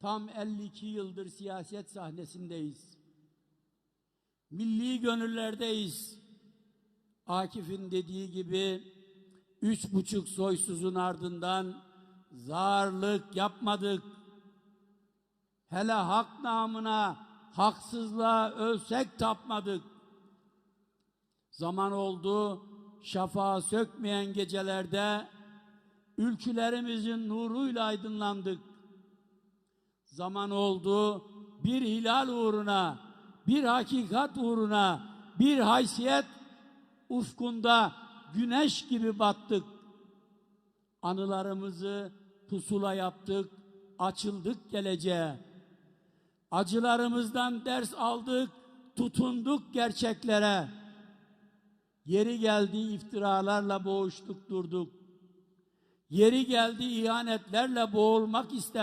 Tam 52 yıldır siyaset sahnesindeyiz. Milli gönüllerdeyiz. Akif'in dediği gibi üç buçuk soysuzun ardından zarlık yapmadık. Hele hak namına haksızlığa ölsek tapmadık. Zaman oldu şafağı sökmeyen gecelerde ülkülerimizin nuruyla aydınlandık. Zaman oldu bir hilal uğruna, bir hakikat uğruna, bir haysiyet ufkunda güneş gibi battık. Anılarımızı pusula yaptık, açıldık geleceğe. Acılarımızdan ders aldık, tutunduk gerçeklere. Yeri geldi iftiralarla boğuştuk durduk. Yeri geldi ihanetlerle boğulmak ister.